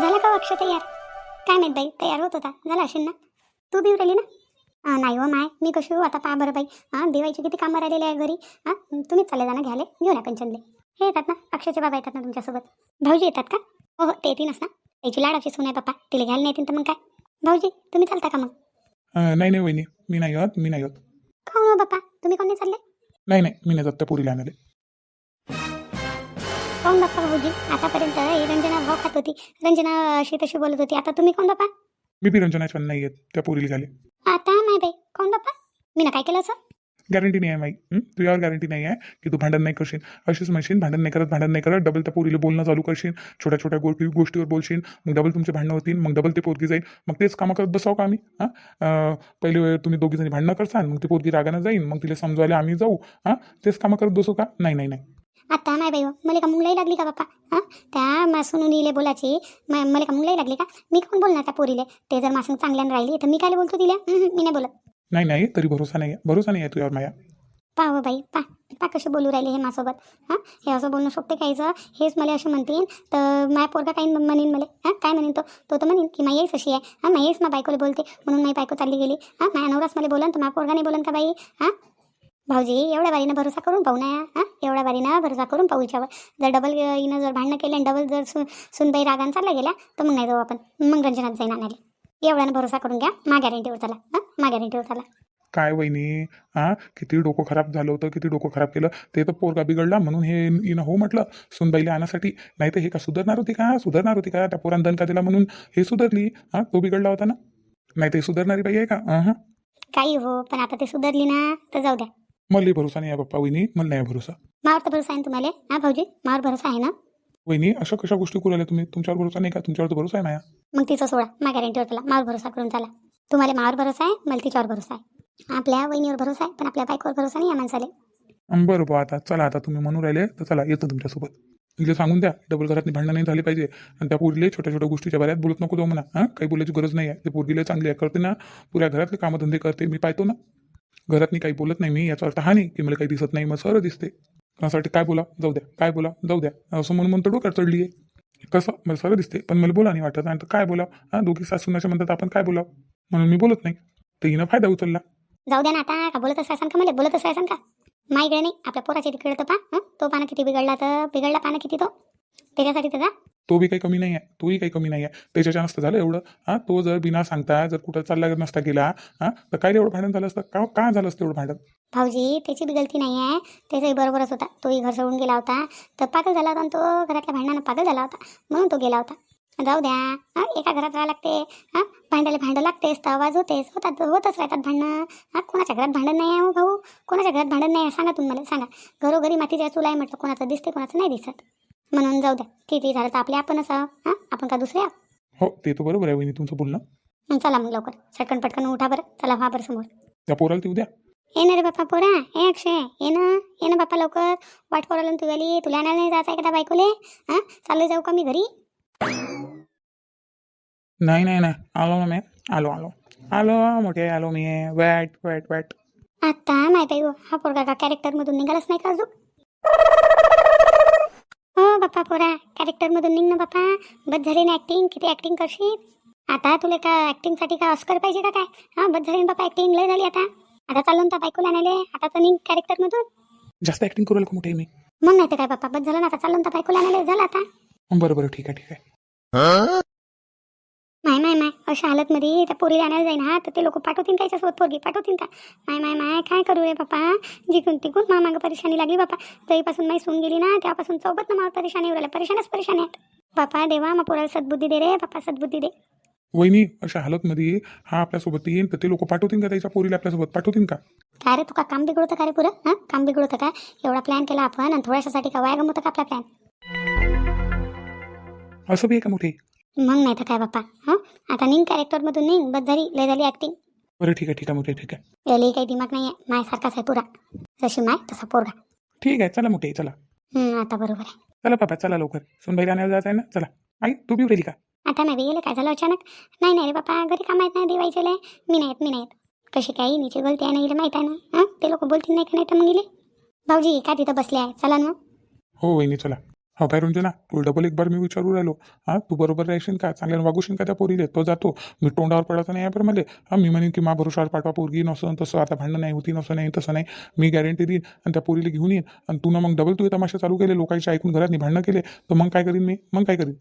झाला का अक्षय तयार? काय माहीत बाई तयार होत होता. झाला असेल ना? तू बी उरली ना? नाही हो माय मी कशी आता पहा बरं बाई. हां देवायचे किती कामं राहिलेले आहे घरी. हां तुम्हीच चालले जा ना घ्याले घेऊन या कंचनले हे येतात ना? अक्षयचे बाबा येतात ना तुमच्यासोबत? भाऊजी येतात का? हो हो ते येतीलच ना? त्याची लाडाची सून आहे पप्पा. तिला घ्यायला नाही येतील तर मग काय? भाऊजी तुम्ही चालता का मग? नाही नाही वहिनी. मी नाही होत मी नाही होत. का हो बाप्पा तुम्ही कोण चालले? नाही नाही मी नाही जात त्या पुरीला आणाले कोण बाप्पा भाऊजी आतापर्यंत ही रंजना भाव खात होती. रंजना अशी तशी बोलत होती. आता तुम्ही कोण बाप्पा मी बी रंजनाच्या नाही येत त्या पुरीला झाले. आता नाही बाई. कोण बाप्पा मी ना काय केलं असं? गॅरंटी नाही आहे माई. हं? तुझ्यावर गॅरंटी नाही आहे की तू भांडण नाही करशील. अशीच म्हणशील भांडण नाही करत भांडण नाही करत. डबल त्या पोरीला बोलणं चालू करशील. छोट्या छोट्या गोष्टी गोष्टीवर बोलशील. मग डबल तुमचे भांडणं होतील. मग डबल ते पोरगी जाईल. मग तेच कामं करत बसाव का आम्ही? हां? अं, पहिले वेळ तुम्ही दोघी जणी भांडणं करसाल मग ती पोरगी रागानं जाईल मग तिला समजवायला आम्ही जाऊ. हां? तेच कामं करत बसू का? नाही नाही नाही. आता नाही बाई हो. मला का मुंगलाई लागली का बाप्पा हां? त्या मासून इले बोलायची मला का मुंगलाई लागली का? मी कोण बोलणार त्या पोरीले? ते जर मासून चांगल्यानं राहिली तर मी काय बोलतो तिला? मी नाही बोलत. नाही नाही तरी भरोसा नाही भरोसा नाही आहे तुझ्यावर माया पा हो बाई पा. पा कसे बोलू राहिले हे माझ्यासोबत. हां? हे असं बोलणं शोभते काहीचं हेच मला असे म्हणतील तर माय पोरगा काही म्हणेन मला. हां? काय म्हणेन तो? तो तर म्हणेन की माई येस अशी आहे. हां? माई मा बायकोला बोलते. म्हणून माई बायको चालली गेली. हां? माझ्या नवराच मला बोलन तर माझ्या पोरगा नाही बोलन का बाई? हां? भाऊजी एवढ्या बारीनं भरोसा करून पाहू ना हां? एवढ्या बारीनं भरोसा करून पाहू हिच्यावर जर डबल हिनं जर भांडणं केलं आणि डबल जर सु सुनबाई रागान चालला गेल्या तर मग नाही जाऊ आपण. मग रंजनात जाईन आणायला एवढ्यानं भरोसा करून घ्या. मा गॅरंटीवर चला. हां? मा गॅरंटीवर चला. काय वहिनी? हां? किती डोकं खराब झालं होतं किती डोकं खराब केलं. ते तर पोरगा बिघडला म्हणून हे हिनं हो म्हटलं सुनबाईला आणण्यासाठी नाही तर हे का सुधारणार होती का? सुधारणार होती का? त्या पोरान दणका दिला म्हणून हे सुधारली. हां? तो बिघडला होता ना? नाही हे सुधारणारी बाई आहे का? हां काही हो पण आता ते सुधारली ना तर जाऊ द्या. मला भरोसा नाही आहे बाप्पा वहिनी. मला नाही भरोसा. मावर तर भरोसा आहे ना तुम्हाला. हा भाऊजी मावर भरोसा आहे ना? वहिनी अशा कशा गोष्टी करू राहिल्या तुम्ही? तुमच्यावर भरोसा नाही का? तुमच्यावर तर भरोसा आहे माया. मग तिचं सोडा. मा गॅरंटीवर चला. मावर भरोसा करून चला. तुम्हाला मावर भरोसा आहे मला तिच्यावर भरोसा आहे. आपल्या वहिनीवर भरोसा आहे पण आपल्या बायकोवर भरोसा नाही या माणसाले. बरं बा आता चला आता तुम्ही म्हणून राहिले तर चला येतो तुमच्यासोबत. तिला सांगून द्या डबल घरातली भांडणं नाही झाली पाहिजे. आणि त्या पोरीले छोट्या छोट्या गोष्टीच्या बऱ्यात बोलत नको जाऊ म्हणा. हां? काही बोलायची गरज नाही आहे. ते पोरगीला चांगली आहे करते ना. पुऱ्या घरातले कामधंदे करते. मी पाहतो ना. घरातनी काही बोलत नाही मी याचा अर्थ हा नाही की मला काही दिसत नाही मग सरळ दिसते. त्यासाठी काय बोला? जाऊ द्या काय बोला? जाऊ द्या. असं म्हणून म्हणतो डोक्यात चढली आहे. कसं? मला सरळ दिसते पण मला बोला नाही वाटत. आणि तर काय बोला हां दोघी सासूनाच्या म्हणतात आपण काय बोलाव? म्हणून मी बोलत नाही. तर हिनं फायदा उचलला. जाऊ द्या ना आता का बोलत राहसान का मला? बोलत राहसान का? माईकडे नाही आपल्या पोराच्या तिकडे तर पा तो पाना किती बिघडला तर बिघडला पाना किती तो? त्याच्यासाठी तर जा. तो बी काही कमी नाही आहे तोही काही कमी नाही आहे त्याच्याच्या नसतं झालं एवढं हां तो जर बिना सांगता जर कुठं चालला नसता गेला हां तर काय एवढं भांडण झालं असतं? का का झालं असतं एवढं भांडण? भाऊजी त्याची बी गलती नाही आहे त्याचाही बरोबरच होता. तोही घर सोडून गेला होता. तर पागल झाला होता आणि तो घरातल्या भांडणानं पागल झाला होता. म्हणून तो गेला होता. जाऊ द्या. हां एका घरात राहावं लागते. हां भांडायला भांडं लागतेच तर आवाज होतेच. होतात होतच राहतात भांडणं. हां कोणाच्या घरात भांडण नाही आहे हो भाऊ? कोणाच्या घरात भांडण नाही आहे सांगा तुम्ही मला सांगा. घरोघरी मातीच्या चुला आहे म्हटलं कोणाचं दिसते कोणाचं नाही दिसत. म्हणून जाऊ द्या. किती झालं. तर आपले आपणच आहो हां? आपण का दुसरे आहोत? हो ते तर बरोबर आहे. वहिनी तुमचं बोलणं. मग चला मग लवकर. चटकन पटकन उठा बरं. चला व्हा बरं समोर. त्या पोराला ती उद्या ये ना रे बाप्पा पोरा. ए अक्षय. ये ना. ये ना बाप्पा लवकर. वाट पोराला तू आली तुला आणायला नाही जायचं आहे का त्या बायकोले? हां? चालू जाऊ का मी घरी? नाही नाही नाही. आलो ना मी आलो आलो. आलो मोठे आलो मी. Watt watt watt. आता माहीत आहे हो, हा पोरगा का कॅरेक्टरमधून निघालाच नाही का अजून? हो बाप्पा पोरा? कॅरेक्टरमधून निघ ना बाप्पा. बस झाली ना ॲक्टिंग किती ॲक्टिंग करशील? आता तुला का ॲक्टिंगसाठी का ऑस्कर पाहिजे का काय? हां बस झाली ना बाप्पा ॲक्टिंग लय झाली आता. आता चाललो ना त्या बायकोला आणायले आता तर निघ कॅरेक्टरमधून. जास्त ऍक्टिंग करू का मोठे मी मग नाही तर काय बाप्पा? बस झालं ना आता चाललो ना त्या बायकोला आणायला झालं आता. बरं बरं ठीक आहे ठीक आहे. माय माय माय अशा हालतमध्ये त्या पोरीला आणायला जाईन हा तर ते लोक पाठवतील का याच्यासोबत पोरगी? पाठवतील का? माय माय माय काय करू रे बापा? जिकून तिकून मा मागं परेशानी लागली बापा. तरीपासून माई सून गेली ना त्यापासून सोबत ना मला परेशानी उरायला परेशानच परेशानी आहेत. बापा देवा मग पोराला सद्बुद्धी दे रे बापा सद्बुद्धी दे. वहिनी अशा हालतमध्ये हा आपल्यासोबत येईन तर ते लोक पाठवतील का त्याच्या पोरीला आपल्यासोबत? पाठवतील का? काय रे तुका काम बिघडवतं का रे पुरं? हां? काम बिघडवतं का? एवढा प्लॅन केला आपण आणि थोड्याशासाठी का वाया गमवतं का आपला प्लॅन असं बी आहे का मोठे? मग नाही तर काय बापा हां? आता निघ कॅरेक्टरमधून निघ बस झाली लय झाली ॲक्टिंग बरं ठीक आहे ठीक आहे मोठे ठीक आहे. यालाही काही दिमाग नाही आहे मायसारखाच आहे पुरा. जशी माय तसा पोरगा. ठीक आहे चला मोठे चला. हं, आता बरोबर आहे. चला पापा चला लवकर. सुनबाई आणायला जायचं आहे ना चला. आई तू बी राहिली का? आता नाही गेलं काय झालं अचानक? नाही नाही रे बापा घरी का माहीत नाही दिवाळीचे मी नाहीत मी नाहीत कशी काही नीची गलती आहे ना हिला माहीत आहे ना हां? ते लोक बोलतील नाही का नाही तर मग गेले भाऊजी का तिथं बसले आहे? चला ना हो वहिनी चला. हो काय ना तू डबल एक बार मी विचारू राहिलो. हा तू बरोबर राहशील का? चांगल्यानं वागूशील का त्या पोरीले? तो जातो. मी तोंडावर पडायचं नाही बरं मला. हा मी म्हणेन की मा भरोशावर पाठवा पोरगी नसं तसं. आता भांडणं नाही होती नसं नाही तसं नाही. मी गॅरंटी देईन आणि त्या पोरीला घेऊन येईन. आणि तू ना मग डबल तू तमाशा चालू केले लोकांचे ऐकून घरात नाही भांडणं केले. तर मग काय करीन मी? मग काय करीन?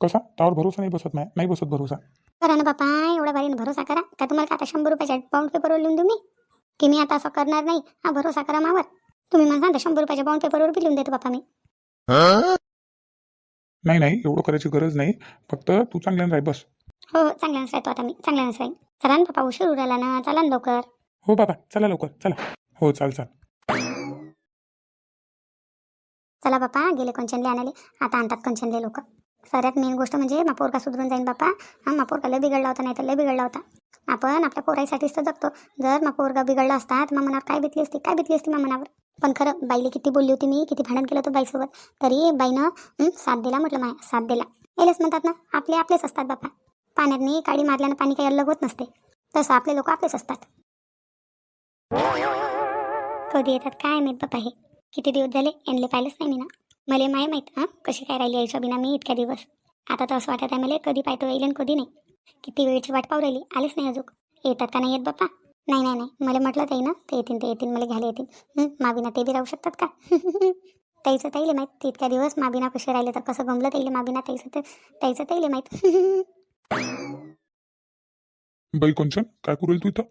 कसा? त्यावर भरोसा नाही बसत नाही नाही बसत भरोसा. करा ना बापा एवढा भारी भरोसा करा. का तुम्हाला का आता शंभर रुपयाच्या पाऊंड पेपरवर लिहून देऊ मी? की मी आता असं करणार नाही. हा भरोसा करा मावर. तुम्ही मला सांगता शंभर रुपयाच्या बाउंड पेपरवर बी लिहून देतो बापा मी. नाही नाही एवढं करायची गरज नाही. फक्त तू चांगल्यानं राह बस. हो चांगल्यानंच राहतो आता मी चांगल्यानंच राहीन चला ना बापा उशीर उराला ना. चला ना लवकर. हो बाबा चला लवकर चला. हो चाल चाल. चला बापा गेले कंचनले आणाले आता आणतात कंचनले लोक. सगळ्यात मेन गोष्ट म्हणजे मा पोरका सुधरून जाईन बापा. हा मा पोरका लय बिघडला होता नाही तर लय बिघडला होता. आपण आपल्या पोराईसाठीच तर जगतो. जर मा पोरगा बिघडला असता तर मग मनावर काय बितली असती? काय बितली असती मा मनावर? पण खरं बाईले किती बोलली होती मी किती भांडण केलं होतं बाईसोबत. तरी बाईनं साथ दिला म्हटलं माया साथ दिला. येलेच म्हणतात ना आपले आपलेच असतात बापा. नाही काडी मारल्यानं पाणी काही अलग होत नसते. तसं आपले लोक आपलेच असतात. कधी येतात काय माहीत बापा हे. किती दिवस झाले यांना पाहिलंच नाही मी ना मला माय माहीत हां कशी काय राहिली आईच्या बिना मी इतक्या दिवस. आता तर असं वाटत आहे मला कधी पाहतो येईल आणि कधी नाही. किती वेळची वाट पाहू राहिली आलेच नाही अजून. येतात का नाही येत बाप्पा नाही नाही नाही. मला म्हटलं ताई ना ते येतील ते येतील मला घ्यायला येतील. माबिना ते बी राहू शकतात का? ताईचं ताईले माहीत ते इतक्या दिवस माबिना कसे राहिले तर कसं गमलं ताईले? माबिना ताईचं ते ताईचं ताईले माहीत. बाई कंचन काय करू तू इथं?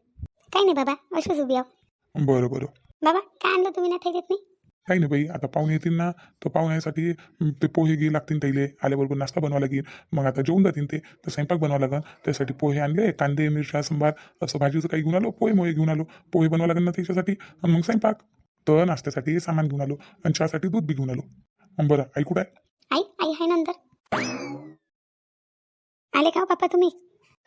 काही नाही बाबा अशीच उभी आहो. बरं बरं. बाबा काय आणलं तुम्ही ना थैलीत नाही काही नाही बाई आता पाहुणे येतील ना तर पाहुण्यासाठी ते पोहे घे लागतील त्याइले आल्याबरोबर नाश्ता बनवा लागेल मग आता जेवून जातील ते. तर स्वयंपाक बनवा लागेल त्यासाठी पोहे आणले कांदे मिरच्या संभार असं भाजीचं काही घेऊन आलो पोहे मोहे घेऊन आलो. पोहे बनवा लागेल ना त्याच्यासाठी. मग स्वयंपाक. तर नाश्त्यासाठी सामान घेऊन आलो. आणि चहासाठी दूध बी घेऊन आलो. बरं आई कुठं आहे? आई आहे नंतर. आले का हो बाप्पा तुम्ही?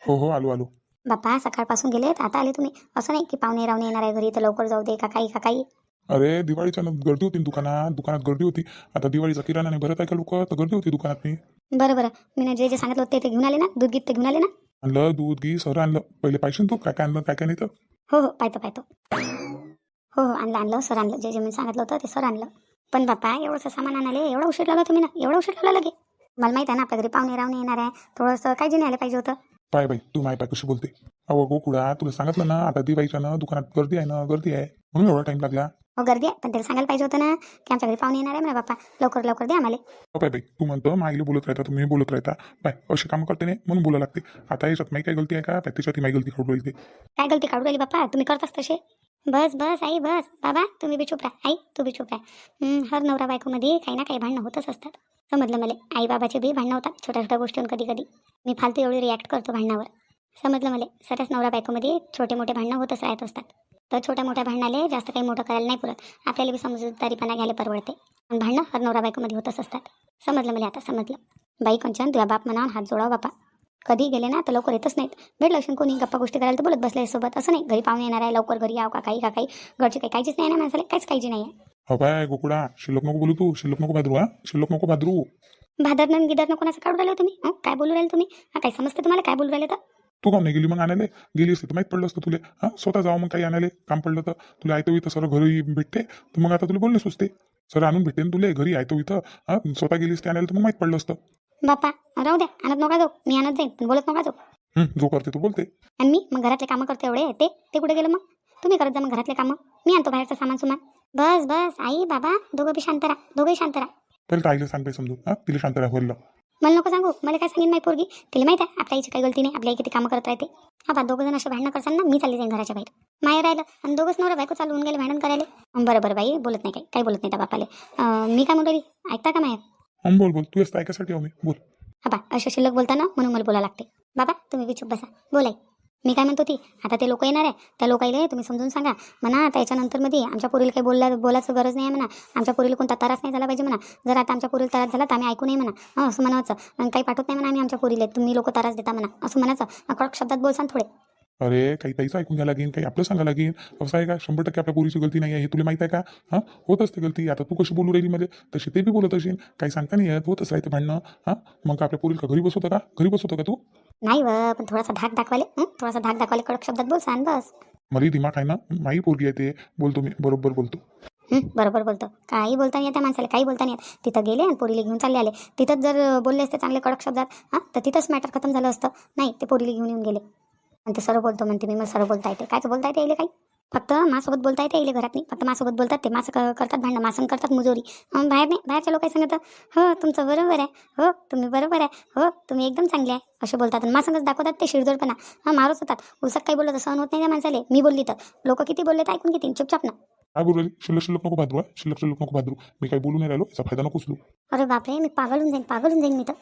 हो हो आलो आलो. बाप्पा सकाळपासून गेलेत. आता आले तुम्ही. असं नाही की पाहुणे रावणे येणार आहे घरी तर लवकर जाऊ दे का काही का काही अरे दिवाळीच्या गर्दी होती ना दुकानात दुकानात गर्दी होती. आता दिवाळीचा किराणा नाही भरत आहे का लोक? तर गर्दी होती दुकानात मी बरं बरं. मी ना जे जे सांगितलं होतं ते घेऊन आले ना? दूध गीत ते घेऊन आले ना? आणलं दूध घी सर आणलं. पहिले पाहिजे तू काय काय आणलं काय काय नाही तर. हो हो. पाहतो पाहतो. हो हो. आणलं आणलं. सर आणलं. जे जे मी सांगितलं होतं ते सर आणलं. पण बाप्पा एवढंसं सामान आणाले एवढा उशीर लावला तुम्ही ना? एवढा उशीर लावला लगे. मला माहीत आहे ना आपल्या घरी पाहुणे रावणे येणार आहे. थोडंसं काळजी नाही आलं पाहिजे होतं. पाय बाई तू माय पाय कशी बोलते. अहो गोकुळा तुला सांगितलं ना आता दिवाळीच्या ना दुकानात गर्दी आहे ना गर्दी आहे. म्हणून एवढा टाइम लागला. हो गर्दी आहे. पण त्याला सांगायला पाहिजे होतं ना की आमच्या घरी पाहुणे येणार आहे म्हणा बाप्पा. लवकर लवकर द्या आम्हाला. हो बाई तू म्हणतो माईला बोलत राहता तुम्ही बोलत राहता. पाय अशी कामं करते नाही म्हणून बोला लागते. आता याच्यात माही काय गलती आहे का? पाय त्याच्यात माही गलती करू राहिली ते. काय गलती काढू राहिली बाप्पा? तुम्ही करताच तसे बस बस आई बस. बाबा तुम्ही बी चुप राहा. आई तू बी चुप राहा. हं, हर नवरा बायकोमध्ये काही ना काही भांडणं होतच असतात. समजलं मला? आई बाबाचे बी भांडणं होतात छोट्या छोट्या गोष्टींवर कधी कधी. मी फालतू एवढी रिॲक्ट करतो भांडणावर. समजलं मला? सरस नवरा बायकोमध्ये छोटे मोठे भांडणं होतच राहत असतात. तर छोट्या मोठ्या भांडणाले जास्त काही मोठं करायला नाही पुरत. आपल्याला बी समजदारीपणा घ्यायला परवडते. पण भांडणं हर नवरा बायकोमध्ये होतच असतात. समजलं मला आता? समजलं. बाई कंचन तुझ्या बाप म्हणावून हात जोडावा बापा. कधी गेले ना तर लवकर येतच नाहीत. भेटलं असेल कोणी गप्पा गोष्टी करायला तर बोलत बसले सोबत. असं नाही घरी पाहुणे येणार आहे लवकर घरी याव का काही का काही. घरची काही काहीच नाही ना माणसाला काहीच काळजी नाही आहे हो पाय गोकुळा. शिल्लक नको बोलू तू. शिल्लक नको भादरू हा. शिल्लक नको भादरू. भादरनं गिदरनं कोणाचं काढून राहिले तुम्ही? हं? काय बोलू राहिले तुम्ही? हा काय समजते तुम्हाला? काय बोलू राहिले तर? तू काऊन नाही गेली मग आणायला? गेली असती तर माहीत पडलं असतं तुला. हा? स्वतः जावं मग काही आणायला? काम पडलं तर? तुला ऐतो इथं सर घरी भेटते? तर मग आता तुला बोलणे सुचते. सर आणून भेटते ना तुला. घरी ऐतो इथं. हा? स्वतः गेली असते आणायला तर मग माहीत पडलं असतं. बापा राहू द्या. आणत नका जाऊ. मी आणत जाईन पण बोलत नका जाऊ. हं, जो करते तू बोलते. आणि मी मग घरातले कामं करते एवढे. ते ते कुठे गेलं मग? तुम्ही करत जा मग घरातले कामं. मी आणतो बाहेरचं सामान सुमान. बस बस. आई बाबा दोघं बी शांत राहा. दोघंही शांत राहा. त्याला आईला सांग बाई समजून. हा? तिला शांत राहायला मला नको सांगू. मला काय सांगेन माही पोरगी? तिला माहिती आहे आपल्या आईची काही गलती नाही आपल्या आई किती कामं करत राहते. हा बा दोघं जण असे भांडणं करसान ना मी चालली जाईन घराच्या बाहेर. माय राहिलं आणि दोघंच नवरा बायको चालवून गेले भांडण करायला. बरं बरं बाई बोलत नाही काही. काही बोलत नाही त्या बापाले. मी काय म्हणतो ऐकता का माहेर हं, बोल बोल. तू मी? बोल. हा बा असे शिल्लक बोलताना म्हणून मला बोला लागते. बाबा तुम्ही चुप बसा. बोलाय. मी काय म्हणतो ती आता ते लोक येणार आहे त्या लोकाईले तुम्ही समजून सांगा. म्हणा त्याच्यानंतरमध्ये आमच्या पोरीला काही बोलल्या बोलायचं गरज नाही आहे म्हणा. आमच्या पोरीला कोणता त्रास नाही झाला पाहिजे म्हणा. जर आता आमच्या पोरीला त्रास झाला तर आम्ही ऐकू नाही म्हणा. हां असं म्हणायचं. आणि काही पाठवत नाही म्हणा आम्ही आमच्या पोरीला. तुम्ही लोक त्रास देता म्हणा. असं म्हणायचं. कडक शब्दात बोलसान थोडे. अरे काही ताईचं ऐकून घ्या लागेल काही आपलं सांगा लागेल असं आहे का शंभर टक्के आपल्या पोरीची गलती नाही आहे हे तुला माहीत आहे का? हां? होत असते गलती. आता तू कशी बोलू राहिली मध्ये तशी ते बी बोलत असेल. काही सांगता नाही येत. होतच राहते भांडणं. हां? मग का आपल्या पोरीला का घरी बसवतं का? घरी बसवतं का तू? नाही व पण थोडासा धाक दाखवाले हं? थोडासा धाक दाखवाले कडक शब्दात बोलसान बस. मला दिमाग आहे ना? माही पोरगी आहे ते. बोलतो मी. बरोबर बोलतो. हं, बरोबर बोलतो. काही बोलता नाही येत त्या माणसाला. काही बोलता नाही येत. तिथं गेले आणि पोरीला घेऊन चालले आले. तिथंच जर बोलले असते चांगले कडक शब्दात हां? तर तिथंच मॅटर खतम झालं असतं. नाही ते पोरीला घेऊन येऊन गेले. आणि ते सर्व बोलतो म्हणते मी मला सर्व बोलता येते. कायच बोलता येते येईल काही? फक्त मासोबत बोलता येते येईल घरात नाही. फक्त मासोबत बोलतात ते. मासं करतात भांडणं मासं करतात मुजोरी. बाहेर नाही. बाहेरच्या लोक सांगत हो तुमचं बरोबर आहे. हो तुम्ही बरोबर आहे. हो तुम्ही एकदम चांगले आहे. असे बोलतात आणि मासंगच दाखवतात ते शिरजोडपणा हां मारच होतात. उलसात काही बोललं तर सहन होत नाही त्या माणसाले. मी बोलली तर. लोक किती बोलले तर ऐकून घेतील. चुपचाप ना. काय बोलू शिल्लक शिल्लक नको भादरू. शिल्लक शिल्लक नको भादरू मी काही बोलू नाही राहिलो. याचा फायदा नको उचलू अरे बापरे मी पागल होऊन जाईन पागल होऊन जाईन मी तर.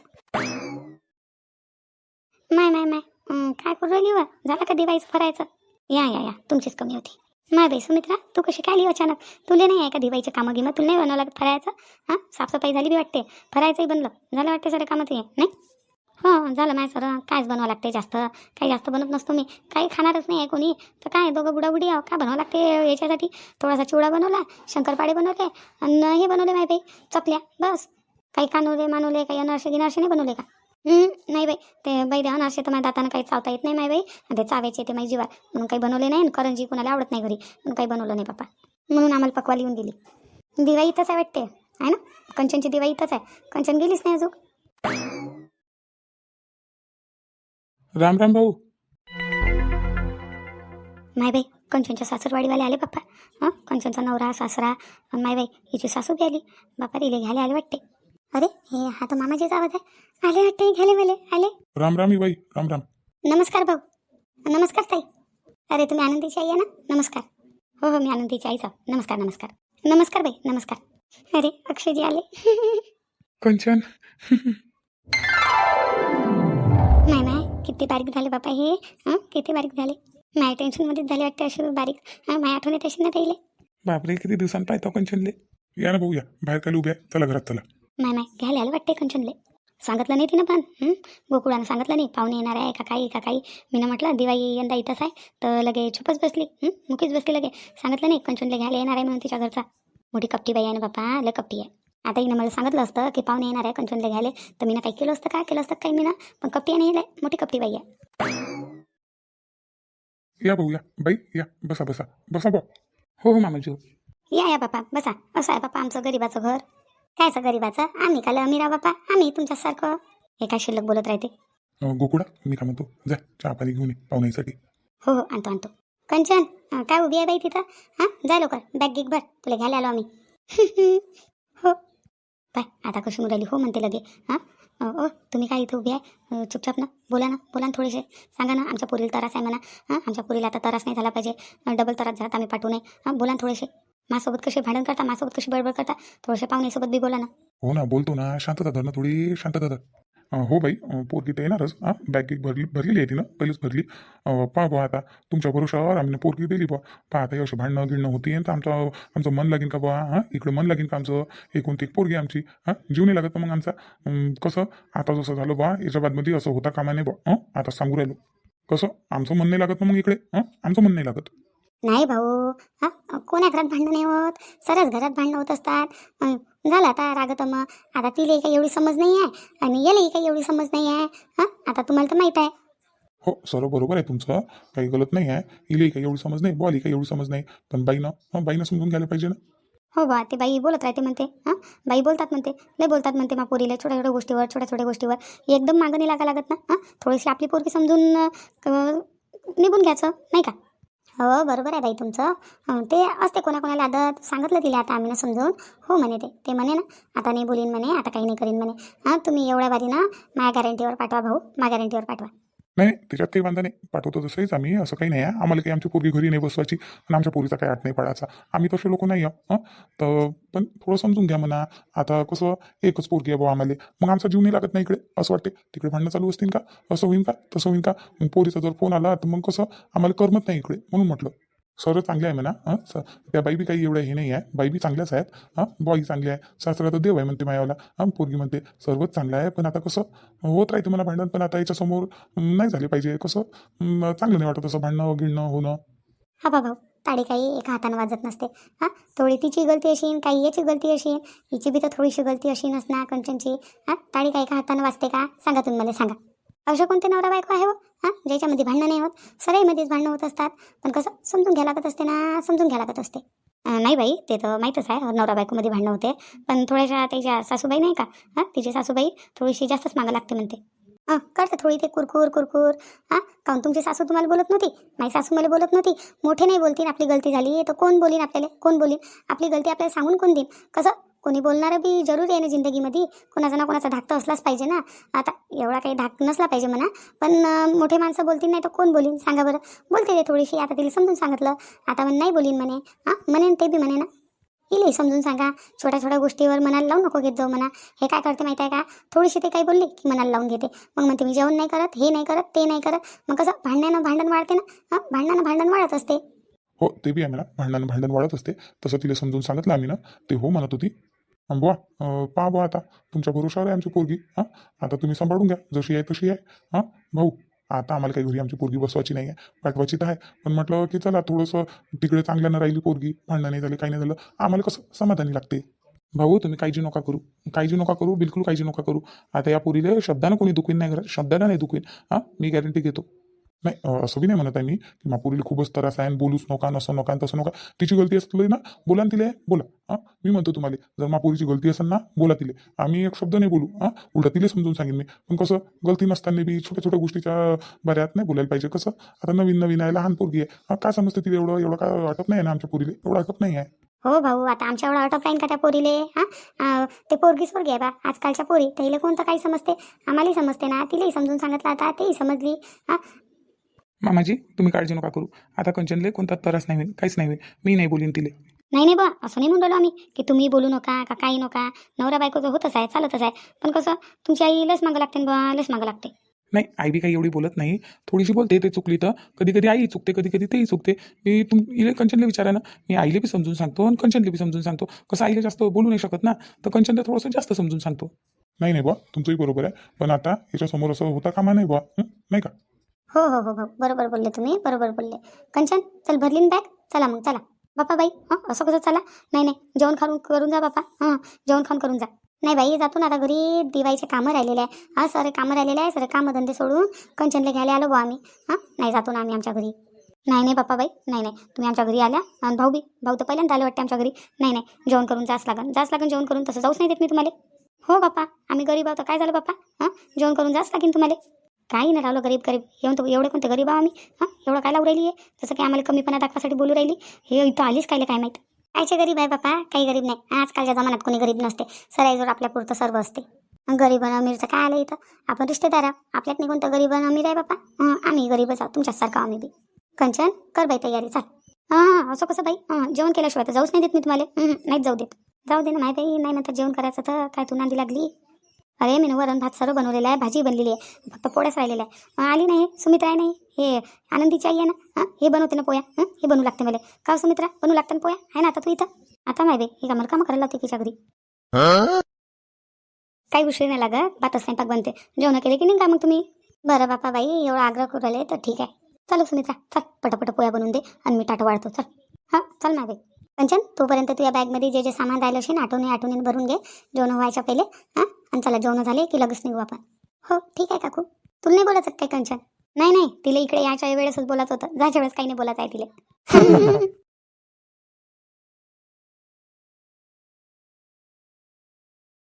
माय माय माय. काय करू राहिली व? झालं का दिवाळीच फरायचं? या या या. तुमचीच कमी होती. माय बाई सुमित्रा तू कशी काय आली हो अचानक? तुले नाही आहे का दिवाळीचे कामं गिमं? तुला नाही बनवलं लागत फरायचं? हां? साफसफाई झाली बी वाटते. फरायचंही बनलं. झालं वाटते सर कामं तुझे नाही? हो झालं माय सर. कायच बनवावं लागते जास्त? काही जास्त बनत नसतो मी. काही खाणारच नाही आहे कोणी. तर काय दोघं बुडाबुडी आहो. काय बनावं लागते याच्यासाठी? थोडासा चिवडा बनवला शंकरपाळे बनवले आणि हे बनवले माय बाई. चपल्या बस. काही कानवले मानवले काही अनारसे गिनारसे नाही बनवले का? नाही बाई. ते बाई द्या अनारसे तर माझ्या दातानं काही चावता येत नाही माय बाई. आणि ते चावायचे ते माझी जीवार म्हणून काही बनवले नाही करंजी कोणाला आवडत नाही घरी. म्हणून काही बनवलं नाही पप्पा. म्हणून आम्हाला पकवा लिहून दिली. दिवाळी इथंच आहे वाटते. आहे ना? कंचनची दिवाळी इथंच आहे. कंचन गेलीच नाही अजून. राम राम भाऊ. माय बाई कंचनच्या सासूरवाडीवाले आले बाप्पा हां? कंचनचा नवरा सासरा. माय बाई हिची सासू बी आली. बापा रिले घ्यायला आले वाटते. अरे हे हा तर मामाचीच आवाज आहे. आले वाटते घ्याले मले. आले. राम राम बाई राम राम. नमस्कार भाऊ. नमस्कार ताई. अरे तुम्ही आनंदीची आई आहे ना? नमस्कार. हो हो मी आनंदीची आईच आहो. नमस्कार नमस्कार. नमस्कार बाई नमस्कार. अरे अक्षयजी आले. कंचन. नाही नाही. किती बारीक झाले बापा हे. हां? किती बारीक झाले. माझ्या टेन्शनमध्येच झाले वाटते असे बारीक. हां? माझ्या आठवण येत अशी ना ताईले बापरे किती दिवसांनी पाहतो कंचनले. या ना भाऊ या. बाहेर खाली उभ्या. चला घरात चला. नाही नाही घ्यायला आलं वाटते कंचनले. सांगितलं नाही तिनं पण? गोकुळानं सांगितलं नाही. पाहुणे येणार आहे का काही का काही. मी म्हटलं दिवाळी यंदा इथंच आहे. तर लगे चुपच बसली? मुकीच बसली लगे. सांगितलं नाही कंचनले घ्यायला येणार आहे म्हणून तिच्या घरचा मोठी कपटी बाई आहे ना बापा लय कपटी आहे. आता हिनं मला सांगितलं असतं की पाहुणे येणार आहे कंचनले घ्यायला. तर मी काही केलं असतं काय केलं असतं काही मी ना पण कपटी नाही मोठी कपटी बाई आहे. या भाऊ या. बाई या. बसा बसा. बसा भाऊ. हो हो मामाजी. हो या या बापा बसा. असं आहे बापा आमचं गरीबाचं घर. कायचं गरीबाचं? आम्ही काल अमीरा बापा? आम्ही तुमच्यासारखं. हे काय शिल्लक बोलत राहते? अं, गोकुळा मी काय म्हणतो? जा चहा पाणी घेऊन ये पाहुण्यासाठी. हो हो आणतो आणतो. कंचन अं, काय उभी आहे बाई तिथं? हां जा लवकर बॅग गिग भर तुला घ्यायला आलो आम्ही. हो. पाय आता कशी मुराली? हो म्हणते लगे. हां? ओ तुम्ही काय इथं उभी आहे? अं, चुपचाप ना बोला ना बोला ना थोडेसे. सांगा ना आमच्या पोरीला त्रास आहे म्हणा. हां आमच्या पोरीला आता त्रास नाही झाला पाहिजे. डबल त्रास झाला तर आम्ही पाठवू नये. हां बोला ना थोडेसे. माझ्यासोबत कसे भांडण करता माझ्यासोबत कशी बडबड करता थोडेसे पाहुण्यासोबत बी बोला ना. हो ना बोलतो ना. शांतता धर ना थोडी शांतता धर. अं, हो बाई अं, पोरगी तर येणारच. हां बॅग गिग भरली भरलेली आहे तिनं पहिलीच भरली. अं, पहा बुवा आता तुमच्या भरोशावर आम्ही पोरगी दिली बुवा. पहा आता हे अशी भांडणं गिणणं होती तर आमचं आमचं मन लागेल का बुवा? हां इकडं मन लागेल का आमचं? एकूण ती एक पोरगी आमची. हां जीव नाही लागत ना मग आमचा. अं, कसं? आता जसं झालं बुवा याच्या असं होता कामा नाही बुवा. हं आता सांगू राहिलो. कसं? आमचं मन नाही लागत ना मग इकडे. हं आमचं मन नाही लागत. नाही भाऊ. हा? कोण्या घरात भांडण नाही होत. सरच घरात भांडणं होत असतात. झालं आता रागत मग आता तिला काही एवढी समज नाही आहे आणि यालाही काही एवढी समज नाही आहे. हां? आता तुम्हाला तर माहीत आहे. हो सर्व बरोबर आहे तुमचं. काही गलत नाही आहे. इली काही एवढी समज नाही. बॉली काही एवढी समज नाही. पण बाईनं हं बाईनं समजून घ्यायला पाहिजे ना. हो बा ते बाई बोलत राहते म्हणते. हां? बाई बोलतात म्हणते. लय बोलतात म्हणते मा पोरीला छोट्या छोट्या गोष्टीवर छोट्या छोट्या गोष्टीवर. एकदम मागं नाही लागा लागत ना. हां? थोडीशी आपली पोरगी समजून निघून घ्यायचं. नाही का? हो बरोबर आहे बाई तुमचं. ते असते कोणाकोणाला आदत. सांगितलं तिला आता आम्ही ना समजून हो म्हणे ते. ते म्हणे ना आता नाही बोलीन म्हणे आता काही नाही करीन म्हणे. हां तुम्ही एवढ्या बारी ना माझ्या गॅरंटीवर पाठवा भाऊ. माझ्या गॅरंटीवर पाठवा. नाही नाही, त्याच्यात काही वांधा नाही. पाठवतो तसंच आम्ही. असं काही नाही आहे आम्हाला काही आमची पोरगी घरी नाही बसवायची आणि आमच्या पोरीचा काही आठ नाही पडायचा. आम्ही तसे लोक नाही आहो तर पण थोडं समजून घ्या म्हणा. आता कसं एकच पोरगी आहे बाबा आम्हाला. मग आमचा जीव नाही लागत नाही इकडे असं वाटते तिकडे भांडणं चालू असतील का? असं होईन का? तसं होईन का? मग पोरीचा जर फोन आला तर मग कसं? आम्हाला करमत नाही इकडे म्हणून म्हटलं. सर्व चांगले आहे म्हणा हं? स- त्या बाई बी काही एवढं हे नाही आहे बाई बी चांगल्याच आहेत हां? बॉई चांगली आहे. सासरा तर देव आहे म्हणते मायावाला हां? पोरगी म्हणते सर्वच चांगलं आहे पण आता कसं होत राहते मला भांडण पण आता याच्यासमोर नाही झाले पाहिजे कसं चांगलं नाही वाटत असं भांडणं गिणणं होणं. हा बाबा भाऊ ताडी काही एका हातानं वाजत नसते हां? थोडी तिची गलती असेल काही याची गलती असेल हिची बी तर थोडीशी गलती अशी नसणार कंचनची हां? ताडी काही एका हातानं वाजते का? सांगा तुम्ही मला सांगा. अशा कोणते नवरा बायको आहे हो? हां? ज्याच्यामध्ये भांडणं नाही होत. सगळ्यामध्येच भांडणं होत असतात. पण कसं? समजून घ्या लागत असते ना? समजून घ्या लागत असते. नाही बाई ते तर माहीतच आहे. हो, नवरा बायकोमध्ये भांडणं होते. पण थोड्याशा त्याच्या सासूबाई नाही का? हां? तिची सासूबाई थोडीशी जास्तच मागं लागते म्हणते. हां करते थोडी ते कुरकुर कुरकुर. हां? काहून तुमची सासू तुम्हाला बोलत नव्हती? माझी सासू मला बोलत नव्हती. मोठे नाही बोलतील आपली गलती झाली. तर कोण बोलीन आपल्याला? कोण बोलीन? आपली गलती आपल्याला सांगून कोण देईन? कसं? कोणी बोलणारं बी जरुरी आहे ना जिंदगीमध्ये. कोणाचा ना कोणाचा धाकता असलाच पाहिजे ना. आता एवढा काही धाक नसला पाहिजे म्हणा. पण मोठे माणसं बोलतील नाही तर कोण बोलीन? सांगा बरं. बोलते ते थोडीशी. आता तिला समजून सांगितलं. आता म्हण नाही बोलीन म्हणे. हां? म्हणेन ते बी म्हणे ना. इले समजून सांगा. छोट्या छोट्या गोष्टीवर मनाला लावून नको घेत जाऊ म्हणा. हे काय करते माहिती आहे का? थोडीशी ते काही बोलली की मनाला लावून घेते. मग म्हणते मी जेवण नाही करत हे नाही करत ते नाही करत. मग कसं? भांडण्यानं भांडण वाढते ना. हां? भांडणानं भांडण वाढत असते. हो ते बी आहे मला भांडण भांडण वाढत असते. तसं तिला समजून सांगितलं आम्ही ना. ते हो म्हणत होती. अं, बुवा पहा बुवा आता. तुमच्या भरोशावर आहे आमची पोरगी. हां? आता तुम्ही सांभाळून घ्या. जशी आहे तशी आहे. हां? भाऊ आता आम्हाला काही घरी आमची पोरगी बसवायची नाही आहे पाठवायची तर आहे. पण म्हटलं की चला थोडंसं तिकडे चांगल्यानं राहिली पोरगी. भांडणं नाही झाली काही नाही झालं. आम्हाला कसं समाधानी लागते? भाऊ तुम्ही काळजी नका करू. काळजी नका करू. बिलकुल काळजी नका करू. आता या पोरीला शब्दानं कोणी दुखवीन नाही घरात. शब्दानं नाही दुखवीन हां? मी गॅरंटी घेतो. नाही असं बी नाही म्हणत आहे मी की मापुरीला खूपच त्रास आहे आणि बोलूच नका नसं नका तसं नका. तिची गलती असली ना बोला ना तिले बोला. हां मी म्हणतो तुम्हाला जर मापुरीची गलती असेल ना बोला तिले. आम्ही एक शब्द नाही बोलू हां उलटा तिले समजून सांगेन मी. पण कसं गलती नसताना बी छोट्या छोट्या गोष्टीच्या बऱ्यात नाही बोलायला पाहिजे. कसं आता नवीन नवीन आहे लहान पोरगी आहे. काय समजते तिला एवढं एवढं काय वाटत नाही ना आमच्या पुरीला? एवढं वाटत नाही आहे. हो भाऊ आता आमच्या एवढा अटप लाईन का त्या पोरीले हां? ते पोरगीच पोरगी आहे बा आजकालच्या पोरी. त्याला कोणतं काही समजते? आम्हालाही समजते ना तिलाही समजून सांगितलं आता तेही समजली हां? मामाजी तुम्ही काळजी नका करू. आता कंचनले कोणता त्रास नाही होईल काहीच नाही होईल. मी नाही बोलीन तिले. नाही नाही बा असं नाही म्हणून राहिलो आम्ही की तुम्ही बोलू नका का काही नका. नवरा बायकोचं होतच आहे चालतच आहे. पण कसं तुमची आई लस मागं लागते बा लस मागं लागते. नाही आई बी काही एवढी बोलत नाही. थोडीशी बोलते ते चुकली तर. कधी कधी आई चुकते कधी कधी तेही चुकते. मी तुम इले कंचनला विचारा ना. मी आईला बी समजून सांगतो आणि कंचनला बी समजून सांगतो. कसं आईला जास्त बोलू नाही शकत ना तर कंचनला थोडंसं जास्त समजून सांगतो. नाही नाही बुवा तुमचंही बरोबर आहे. पण आता याच्यासमोर असं होता कामा नाही बुवा हं? नाही का? हो हो हो हो. बरोबर बोलले तुम्ही बरोबर बोलले. कंचन चल भरलीन बॅग चला मग चला. बापा बाई हां असं कसं चला? नाही नाही जेवण खाऊन करून जा बापा. हां जेवण खाऊन करून जा. नाही बाई जातो ना आता घरी. दिवाळीचे कामं राहिलेले आहे. हां सरे कामं राहिलेले आहे सरे कामं धंदे सोडून कंचनला घ्यायला आलो भाऊ आम्ही. हां नाही जातो ना आम्ही आमच्या घरी. नाही नाही बापा बाई नाही नाही. तुम्ही आमच्या घरी आल्या. आणि भाऊ बी भाऊ तर पहिल्यांदा आले वाटते आमच्या घरी. नाही नाही जेवण करून जास लागन. जास लागन जेवण करून तसं जाऊच नाही देत मी तुम्हाला. हो बापा आम्ही गरीब आहोत काय झालं बापा? हां जेवण करून जास लागेन तुम्हाला. काही नाही राहिलो गरीब गरीब. येऊन तर एवढे कोणते गरीब आहो आम्ही? हां एवढं काय लावू राहिली आहे जसं की आम्हाला कमीपणा दाखवासाठी बोलू राहिली. हे इथं आलीच काय काय माहीत? कायचे गरीब आहे बापा काही गरीब नाही. आजकालच्या जमान्यात कोणी गरीब नसते. सराईजवळ आपल्या पुरतं सर्व असते. गरीबन अमीरचं काय आलं इथं? आपण रिश्तेदार आहोत आपल्यात नाही कोणतं गरीबन अमीर आहे बापा? आम्ही गरीबच आहोत तुमच्यासारखं आम्ही बी. कंचन कर बाई तयारी चाल. हां हां असं कसं बाई? हां जेवण केल्याशिवाय तर जाऊच नाही देत मी तुम्हाला. नाहीच जाऊ देत. जाऊ दे ना माहिती आहे नाही म्हणतात जेवण करायचं तर काय तू नांदी लागली? अरे मी वरण भात सर्व बनवलेलं आहे भाजी बनलेली आहे फक्त पोळ्याच राहिलेल्या आहे. आली नाही सुमित्रा आहे नाही हे आनंदीची आई आहे ना? हां हे बनवते ना पोया हे बनवू लागते मला. का हो, सुमित्रा? बनवू लागते ना पोया आहे ना आता तू इथं? आता माहिती हे का मला कामं करायला लावते तिच्या घरी? काही उशीर नाही लागत भातच स्वयंपाक बनते. जेवण केले की नाही का मग तुम्ही? बरं बापा बाई एवढा आग्रह करू राहिले तर ठीक आहे. चलो सुमित्रा चल पटापट पोया बनवून दे आणि मी टाट वाढतो. चल. हां चल ना बाई. कंचन तोपर्यंत तुझ्या बॅगमध्ये जे जे सामान राहिलं असेल आठवणी आठवणी भरून घे. जेवण व्हायच्या पहिले हां? आणि चला जेवण झाले की लगेच निघू आपण. हो ठीक आहे काकू. तुला नाही बोलायचं काय कंचन? नाही नाही तिला इकडे याच्या वेळेसच बोलायचं होतं. जायच्या वेळेस काही नाही बोलायचं आहे तिला.